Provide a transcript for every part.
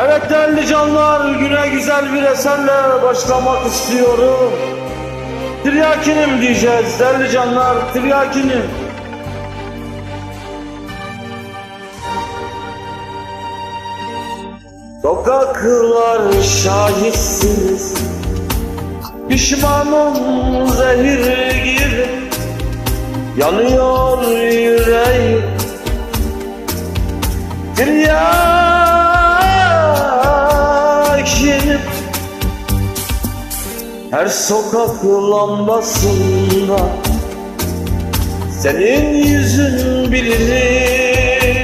Evet değerli canlar güne güzel bir eserle başlamak istiyorum. Tiryakinim diyeceğiz değerli canlar tiryakinim. Sokaklar şahitsiniz Pişmanım zehir gibi Yanıyor Her sokak lambasında Senin yüzün bilirim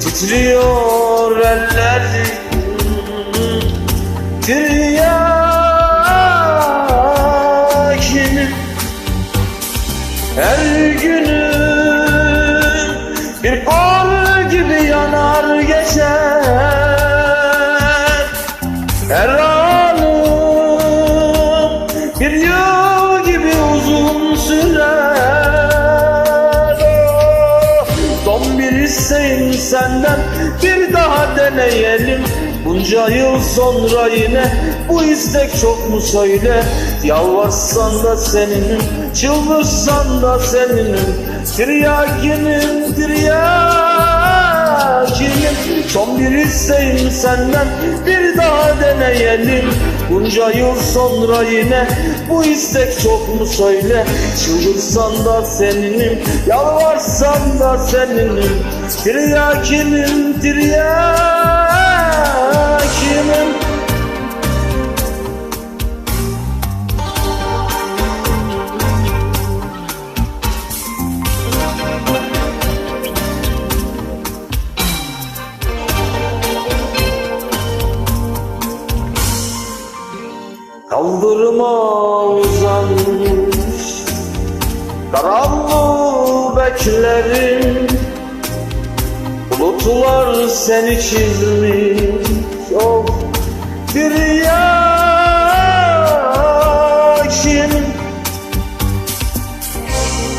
Titriyor ellerim Tiryakinim Her günüm bir kor isteğim senden bir daha deneyelim. Bunca yıl sonra yine bu istek çok mu söyle? Yalvarsan da seninim, çıldırsan da seninim. Tiryakinim, tiryakinim Son bir isteğim senden bir deneyelim. Bunca yıl sonra yine bu istek çok mu söyle? Çıldırsan da seninim, yalvarsan da seninim. Tiryakinim, tiryakinim Kaldırıma uzanmış Karanlığı beklerim Bulutlar seni çizmiş. Of bir yakin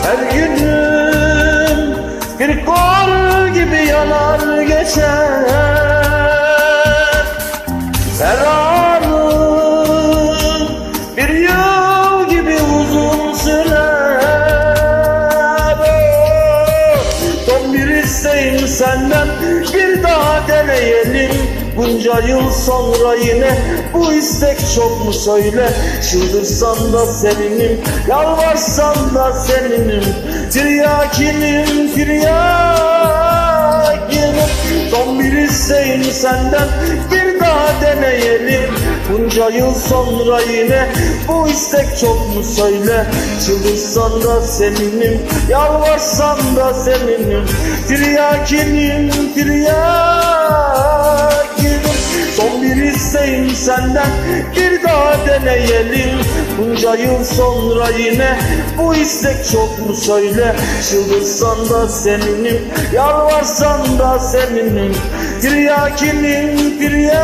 Her günüm bir kor gibi yanar geçer senden bir daha deneyelim. Bunca yıl sonra yine bu istek çok mu söyle? Çıldırsan da seninim, yalvarsan da seninim. Tiryakinim, tiryakinim Son bir isteğim senden bir daha deneyelim Bunca yıl sonra yine bu istek çok mu söyle? Çıldırsan da seninim, yalvarsan da seninim. Tiryakinim, tiryakinim Son bir isteğim senden bir deneyelim. Bunca yıl sonra yine bu istek çok mu söyle? Çıldırsan da seninim, yalvarsan da seninim Tiryakinim, tiryakinim.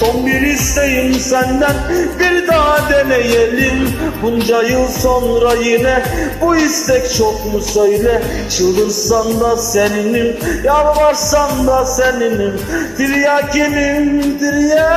Son bir isteğim senden bir daha deneyelim Bunca yıl sonra yine bu istek çok mu söyle? Çıldırsan da seninim, yalvarsan da seninim. Tiryakinim, tiryakinim